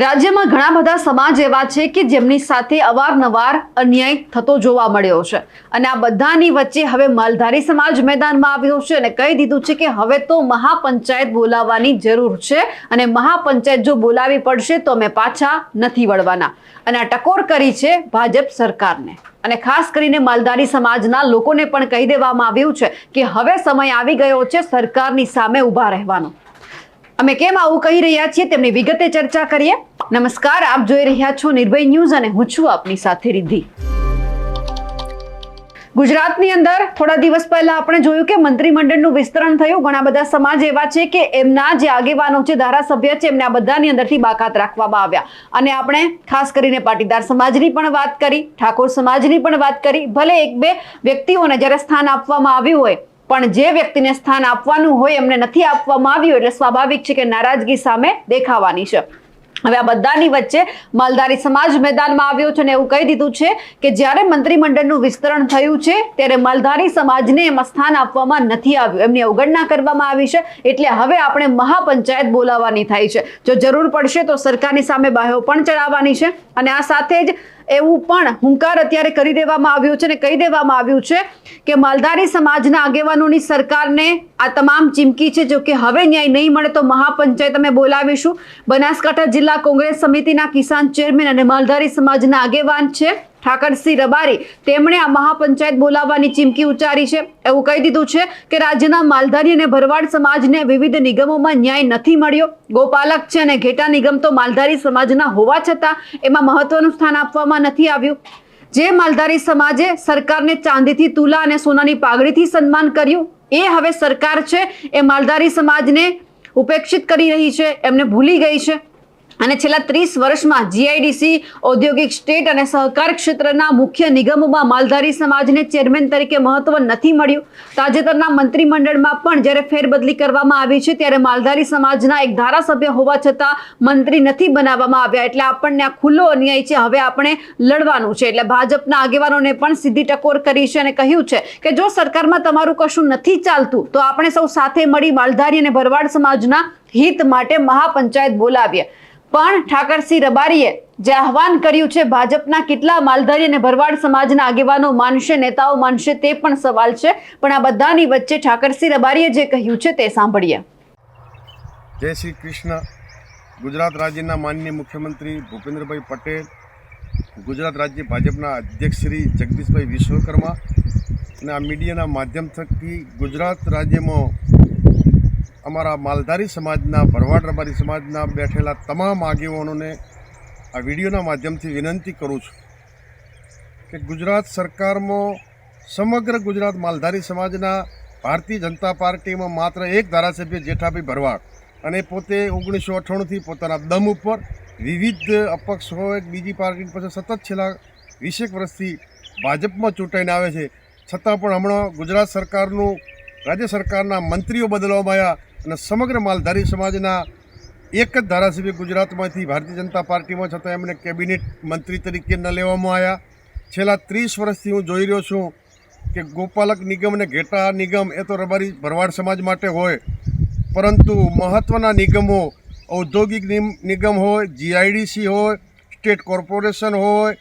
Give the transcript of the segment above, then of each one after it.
રાજ્યમાં ઘણા બધા સમાજ એવા છે કે જેમની સાથે અવારનવાર અન્યાય થતો જોવા મળ્યો છે. અને આ બધાની વચ્ચે હવે માલધારી સમાજ મેદાનમાં આવ્યો છે અને કહી દીધું છે કે હવે તો મહાપંચાયત બોલાવવાની જરૂર છે અને મહાપંચાયત જો બોલાવી પડશે તો અમે પાછા નથી વળવાના. અને આ ટકોર કરી છે ભાજપ સરકારને. અને ખાસ કરીને માલધારી સમાજના લોકોને પણ કહી દેવામાં આવ્યું છે કે હવે સમય આવી ગયો છે સરકારની સામે ઊભા રહેવાનો. અમે કેમ આવું કહી રહ્યા છીએ તેમની વિગતે ચર્ચા કરીએ. નમસ્કાર, આપ જોઈ રહ્યા છો નિર્ભય ન્યૂઝ અને હું છું આપની સાથે રિદ્ધિ. ગુજરાતની અંદર થોડા દિવસ પહેલા આપણે જોયું કે મંત્રીમંડળનું વિસ્તરણ થયું. ઘણા બધા સમાજ એવા છે કે એમના જે આગેવાનો છે, ધારાસભ્ય છે, એમને આ બધાની અંદરથી બાકાત રાખવામાં આવ્યા. અને આપણે ખાસ કરીને પાટીદાર સમાજની પણ વાત કરી, ઠાકોર સમાજની પણ વાત કરી. ભલે એક બે વ્યક્તિઓને જ્યારે સ્થાન આપવામાં આવ્યું હોય, પણ જે વ્યક્તિને સ્થાન આપવાનું હોય, એમને નથી આપવામાં આવ્યું, એટલે સ્વાભાવિક છે કે નારાજગી સામે દેખાવાની છે. હવે આ બધાની વચ્ચે માલધારી સમાજ મેદાનમાં આવ્યો છે અને એવું કહી દીધું છે કે જ્યારે મંત્રીમંડળનું વિસ્તરણ થયું છે, ત્યારે માલધારી સમાજને એમાં સ્થાન આપવામાં નથી આવ્યું. એમની અવગણના કરવામાં આવી છે, એટલે હવે આપણે મહાપંચાયત બોલાવવાની થાય છે. જો જરૂર પડશે તો સરકારની સામે બાહ્યો પણ ચડાવવાની છે. અને આ સાથે જ એવું પણ હુંકાર અત્યારે કરી દેવામાં આવ્યો છે અને કહી દેવામાં આવ્યું છે કે માલધારી સમાજના આગેવાનોની સરકારને આ તમામ ચીમકી છે, જો કે હવે ન્યાય નહીં મળે તો મહાપંચાયત અમે બોલાવીશું. બનાસકાંઠા જિલ્લા કોંગ્રેસ સમિતિના કિસાન ચેરમેન અને માલધારી સમાજના આગેવાન છે. ઠાકરસિંહ રબારી તેમણે આ મહાપંચાયત બોલાવવાની ચીમકી ઉચ્ચારી છે. એવું કહી દીધું છે કે રાજ્યના માલધારી અને ભરવાડ સમાજને વિવિધ નિગમોમાં ન્યાય નથી મળ્યો. ગોપાલક છે અને ઘેટા નિગમ તો માલધારી સમાજના હોવા છતાં એમાં મહત્વનું સ્થાન આપવામાં નથી આવ્યું. જે માલધારી સમાજે સરકારને ચાંદીથી તુલા અને સોનાની પાઘડીથી સન્માન કર્યું, એ હવે સરકાર છે. એ માલધારી સમાજને ઉપેક્ષિત કરી રહી છે. એમને ભૂલી ગઈ છે. અને છેલ્લા ત્રીસ વર્ષમાં જીઆઈડીસી ઔદ્યોગિક સ્ટેટ અને સહકાર ક્ષેત્રના મુખ્ય નિગમોમાં માલધારી સમાજને ચેરમેન તરીકે મહત્વ નથી મળ્યું. તાજેતરના મંત્રીમંડળમાં પણ જ્યારે ફેરબદલી કરવામાં આવી છે, ત્યારે માલધારી સમાજના એક ધારાસભ્ય હોવા છતાં મંત્રી નથી બનાવવામાં આવ્યા. એટલે આપણને આ ખુલ્લો અન્યાય છે, હવે આપણે લડવાનું છે. એટલે ભાજપના આગેવાનોને પણ સીધી ટકોર કરી છે અને કહ્યું છે કે જો સરકારમાં તમારું કશું નથી ચાલતું, તો આપણે સૌ સાથે મળી માલધારી અને ભરવાડ સમાજના હિત માટે મહાપંચાયત બોલાવીએ. પણ ઠાકરસિંહ રબારીએ જે આહવાન કર્યું છે, ભાજપના કેટલા માલધારી અને ભરવાડ સમાજના આગેવાનો માનશે, નેતાઓ માનશે તે પણ સવાલ છે. પણ આ બધાની વચ્ચે ઠાકરસિંહ રબારીએ જે કહ્યું છે તે સાંભળીએ. જય શ્રી કૃષ્ણ. ગુજરાત રાજ્યના માનનીય મુખ્યમંત્રી ભૂપેન્દ્રભાઈ પટેલ, ગુજરાત રાજ્ય ભાજપના અધ્યક્ષ શ્રી જગદીશભાઈ વિશ્વકર્મા અને આ મીડિયાના માધ્યમ થકી ગુજરાત રાજ્યમાં અમારા માલધારી સમાજના, ભરવાડ રબારી સમાજના બેઠેલા તમામ આગેવાનોને આ વિડીયોના માધ્યમથી વિનંતી કરું છું કે ગુજરાત સરકારમાં, સમગ્ર ગુજરાત માલધારી સમાજના, ભારતીય જનતા પાર્ટીમાં માત્ર એક ધારાસભ્ય જેઠાભાઈ ભરવાડ અને પોતે ઓગણીસો અઠ્ઠાણુંથી પોતાના દમ ઉપર વિવિધ અપક્ષ હોય બીજી પાર્ટી પાસે સતત છેલ્લા વીસેક વર્ષથી ભાજપમાં ચૂંટાઈને આવે છે. છતાં પણ હમણાં ગુજરાત સરકારનું, રાજ્ય સરકારના મંત્રીઓ બદલવામાં આવ્યા. અને સમગ્ર માલધારી સમાજના એક જ ધારાસભ્ય ગુજરાતમાંથી ભારતીય જનતા પાર્ટીમાં છતાં એમને કેબિનેટ મંત્રી તરીકે ન લેવામાં આવ્યા. છેલ્લા ત્રીસ વર્ષથી હું જોઈ રહ્યો છું કે ગોપાલક નિગમ અને ઘેટા નિગમ એ તો રબારી ભરવાડ સમાજ માટે હોય, પરંતુ મહત્ત્વના નિગમો ઔદ્યોગિક નિગમ હોય જીઆઈડીસી હોય, સ્ટેટ કોર્પોરેશન હોય,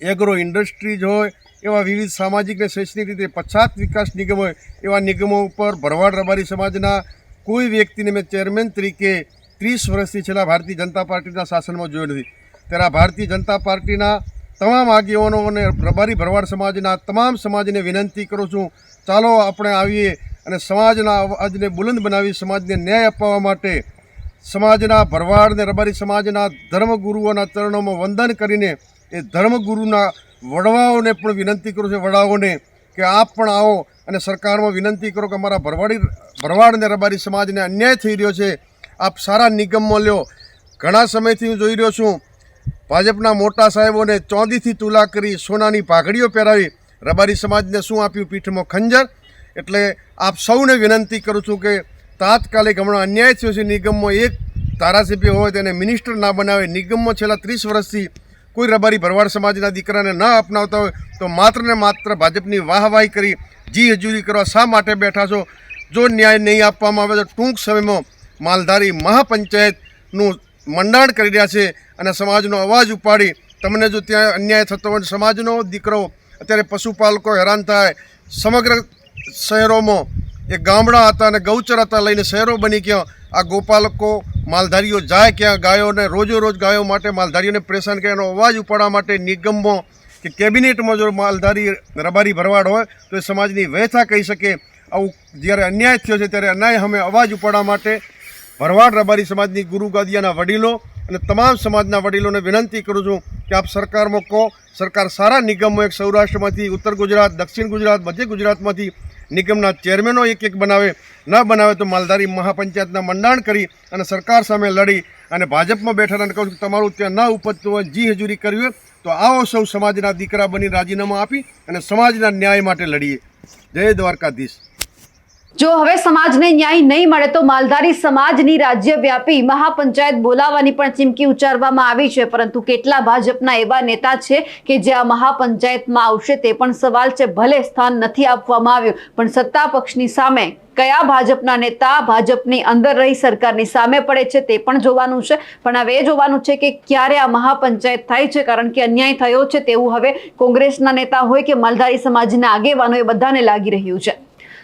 એગ્રો ઇન્ડસ્ટ્રીઝ હોય, એવા વિવિધ સામાજિક અને શૈક્ષણિક રીતે પછાત વિકાસ નિગમ હોય, એવા નિગમો ઉપર ભરવાડ રબારી સમાજના કોઈ વ્યક્તિને મેં ચેરમેન તરીકે ત્રીસ વર્ષથી છેલ્લા ભારતીય જનતા પાર્ટીના શાસનમાં જોયો નથી. ત્યારે ભારતીય જનતા પાર્ટીના તમામ આગેવાનો અને રબારી ભરવાડ સમાજના તમામ સમાજને વિનંતી કરું છું, ચાલો આપણે આવીએ અને સમાજના અવાજને બુલંદ બનાવી સમાજને ન્યાય અપાવવા માટે સમાજના ભરવાડ અને રબારી સમાજના ધર્મગુરુઓના ચરણોમાં વંદન કરીને એ ધર્મગુરુના વડવાઓને પણ વિનંતી કરું છું, વડાઓને કે આપ પણ આવો અને સરકારમાં વિનંતી કરો કે અમારા ભરવાડી ભરવાડ અને રબારી સમાજને અન્યાય થઈ રહ્યો છે. આપ સારા નિગમમાં લ્યો. ઘણા સમયથી હું જોઈ રહ્યો છું. ભાજપના મોટા સાહેબોને ચોંદીથી તુલા કરી સોનાની પાઘડીઓ પહેરાવી રબારી સમાજને શું આપ્યું પીઠમાં ખંજર? એટલે આપ સૌને વિનંતી કરું છું કે તાત્કાલિક હમણાં અન્યાય થયો છે નિગમમાં એક ધારાસભ્ય હોય તેને મિનિસ્ટર ના બનાવે. નિગમમાં છેલ્લા ત્રીસ વર્ષથી કોઈ રબારી ભરવાડ સમાજના દીકરાને ન અપનાવતા હોય તો માત્ર ને માત્ર ભાજપની વાહવાહી કરી જી હજૂરી કરવા શા માટે બેઠા છો? જો ન્યાય નહીં આપવામાં આવે તો ટૂંક સમયમાં માલધારી મહાપંચાયતનું મંડાણ કરી રહ્યા છે અને સમાજનો અવાજ ઉપાડી તમને જો ત્યાં અન્યાય થતો હોય સમાજનો દીકરો અત્યારે પશુપાલકો હેરાન થાય. સમગ્ર શહેરોમાં એ ગામડા હતા અને ગૌચર હતા લઈને શહેરો બની ગયા. આ ગોપાલકો માલધારીઓ જાય ક્યાં, ગાયોને રોજો રોજ ગાયો માટે માલધારીઓને પરેશાન કરે એનો અવાજ ઉપાડવા માટે નિગમો કે કેબિનેટમાં જો માલધારી રબારી ભરવાડ હોય તો એ સમાજની વ્યથા કહી શકે. આવું જ્યારે અન્યાય થયો છે ત્યારે અન્યાય અમે અવાજ ઉપાડવા માટે ભરવાડ રબારી સમાજની ગુરુ ગાદિયાના વડીલો અને તમામ સમાજના વડીલોને વિનંતી કરું છું કે આપ સરકારમાં કહો સરકાર સારા નિગમો એક સૌરાષ્ટ્રમાંથી, ઉત્તર ગુજરાત, દક્ષિણ ગુજરાત, મધ્ય ગુજરાતમાંથી નિગમના ચેરમેનો એક એક બનાવે. ન બનાવે તો માલધારી મહાપંચાયતના મંડાણ કરી અને સરકાર સામે લડી અને ભાજપમાં બેઠા અને કહું છું તમારું ત્યાં ન ઉપજતું હોય, જી હજૂરી કરવી હોય, તો આવો સૌ સમાજના દીકરા બની રાજીનામું આપી અને સમાજના ન્યાય માટે લડીએ. જય દ્વારકાધીશ. જો હવે સમાજને ન્યાય નહીં મળે તો માલધારી સમાજની રાજ્યવ્યાપી મહાપંચાયત બોલાવવાની પણ ચીમકી ઉચ્ચારવામાં આવી છે. પરંતુ કેટલા ભાજપના એવા નેતા છે કે જે આ મહાપંચાયતમાં આવશે તે પણ સવાલ છે. ભલે સ્થાન નથી આપવામાં આવ્યું, પણ સત્તા પક્ષની સામે કયા ભાજપના નેતા ભાજપની અંદર રહી સરકારની સામે પડે છે તે પણ જોવાનું છે. પણ હવે એ જોવાનું છે કે ક્યારે આ મહાપંચાયત થાય છે, કારણ કે અન્યાય થયો છે તેવું હવે કોંગ્રેસના નેતા હોય કે માલધારી સમાજના આગેવાનો એ બધાને લાગી રહ્યું છે.